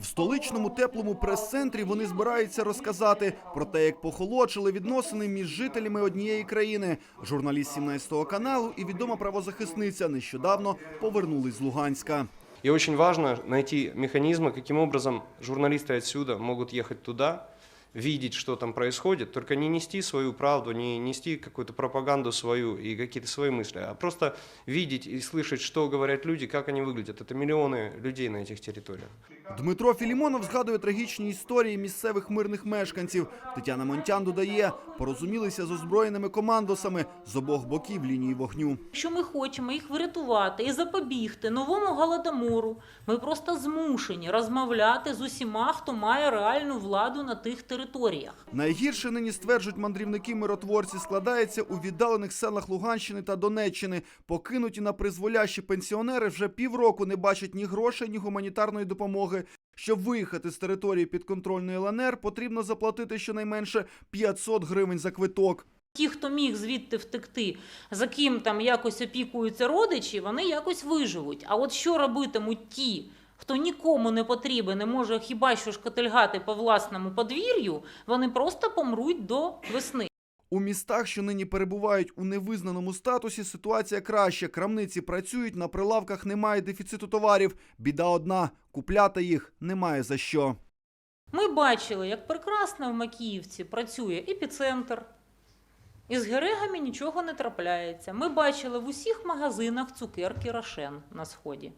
В столичному теплому прес-центрі вони збираються розказати про те, як похолодшили відносини між жителями однієї країни. Журналіст 17 каналу і відома правозахисниця нещодавно повернулись з Луганська. И очень важно найти механизмы, каким образом журналисты отсюда могут ехать туда, видеть, что там происходит, только не нести свою правду, не нести какую-то пропаганду свою и какие-то свои мысли, а просто видеть и слышать, что говорят люди, как они выглядят. Это миллионы людей на этих территориях. Дмитро Філімонов згадує трагічні історії місцевих мирних мешканців. Тетяна Монтян додає, порозумілися з озброєними командосами з обох боків лінії вогню. Якщо ми хочемо їх врятувати і запобігти новому голодомору, ми просто змушені розмовляти з усіма, хто має реальну владу на тих територіях. Найгірше нині стверджують мандрівники-миротворці, складається у віддалених селах Луганщини та Донеччини. Покинуті на призволяще пенсіонери вже півроку не бачать ні грошей, ні гуманітарної допомоги. Щоб виїхати з території підконтрольної ЛНР, потрібно заплатити щонайменше 500 гривень за квиток. Ті, хто міг звідти втекти, за ким там якось опікуються родичі, вони якось виживуть. А от що робитимуть ті, хто нікому не потрібен, не може хіба що шкотильгати по власному подвір'ю, вони просто помруть до весни. У містах, що нині перебувають у невизнаному статусі, ситуація краща. Крамниці працюють, на прилавках немає дефіциту товарів. Біда одна купляти їх немає за що. Ми бачили, як прекрасно в Макіївці працює епіцентр. Із герегами нічого не трапляється. Ми бачили в усіх магазинах цукерки Рошен на сході.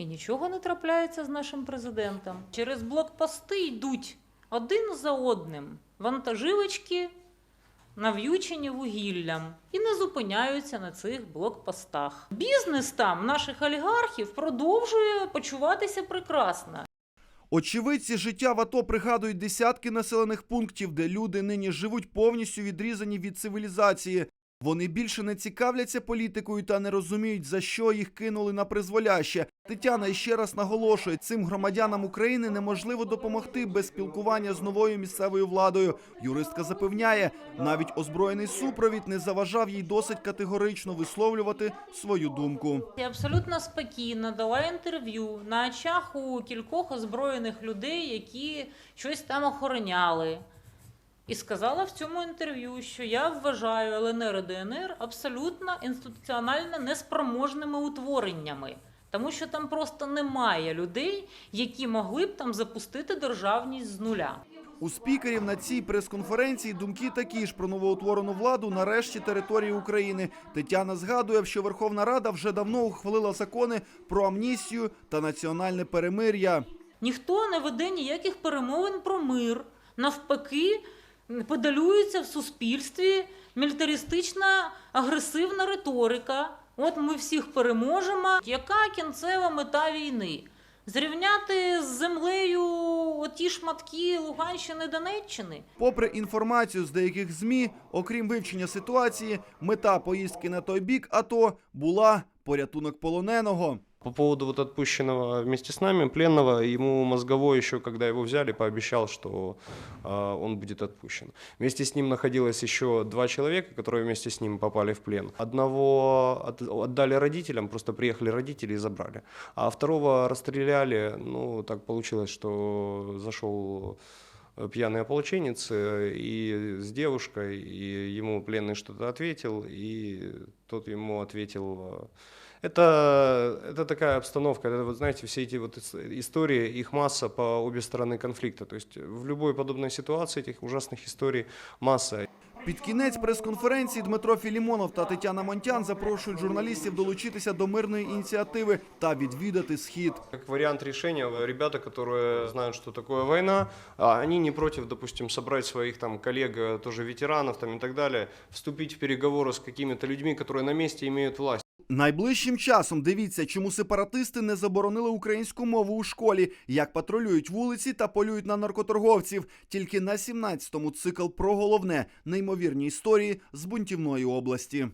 І нічого не трапляється з нашим президентом. Через блокпости йдуть один за одним вантажівочки, нав'ючені вугіллям, і не зупиняються на цих блокпостах. Бізнес там наших олігархів продовжує почуватися прекрасно. Очевидці життя в АТО пригадують десятки населених пунктів, де люди нині живуть повністю відрізані від цивілізації. Вони більше не цікавляться політикою та не розуміють, за що їх кинули на призволяще. Тетяна іще раз наголошує, цим громадянам України неможливо допомогти без спілкування з новою місцевою владою. Юристка запевняє, навіть озброєний супровід не заважав їй досить категорично висловлювати свою думку. Я абсолютно спокійно дала інтерв'ю на очах у кількох озброєних людей, які щось там охороняли. І сказала в цьому інтерв'ю, що я вважаю ЛНР і ДНР абсолютно інституціонально неспроможними утвореннями, тому що там просто немає людей, які могли б там запустити державність з нуля. У спікерів на цій прес-конференції думки такі ж про новоутворену владу на решті території України. Тетяна згадує, що Верховна Рада вже давно ухвалила закони про амністію та національне перемир'я. Ніхто не веде ніяких перемовин про мир. Навпаки, педалюється в суспільстві мілітаристична агресивна риторика. От ми всіх переможемо. Яка кінцева мета війни? Зрівняти з землею оті шматки Луганщини Донеччини? Попри інформацію з деяких змі, окрім вивчення ситуації, мета поїздки на той бік АТО була порятунок полоненого. По поводу вот отпущенного вместе с нами пленного, ему мозговой еще, когда его взяли, пообещал, что э, он будет отпущен. Вместе с ним находилось еще два человека, которые вместе с ним попали в плен. Одного от- отдали родителям, просто приехали родители и забрали. А второго расстреляли, ну, так получилось, что зашел э, пьяный ополченец э, и с девушкой, и ему пленный что-то ответил, и тот ему ответил... э, это, это такая обстановка, это, вот знаете, все эти вот ис- истории, их масса по обе стороны конфликта. То есть в любой подобной ситуации этих ужасных историй масса. Під кінець прес-конференції Дмитро Філімонов та Тетяна Монтян запрошують журналістів долучитися до мирної ініціативи та відвідати схід. Как вариант решения, ребята, которые знают, что такое война, а, они не против, допустим, собрать своих там коллег, э, тоже ветеранов там и так далее, вступить в переговоры с какими-то людьми, которые на месте имеют власть. Найближчим часом дивіться, чому сепаратисти не заборонили українську мову у школі, як патрулюють вулиці та полюють на наркоторговців. Тільки на 17-му цикл про головне неймовірні історії з бунтівної області.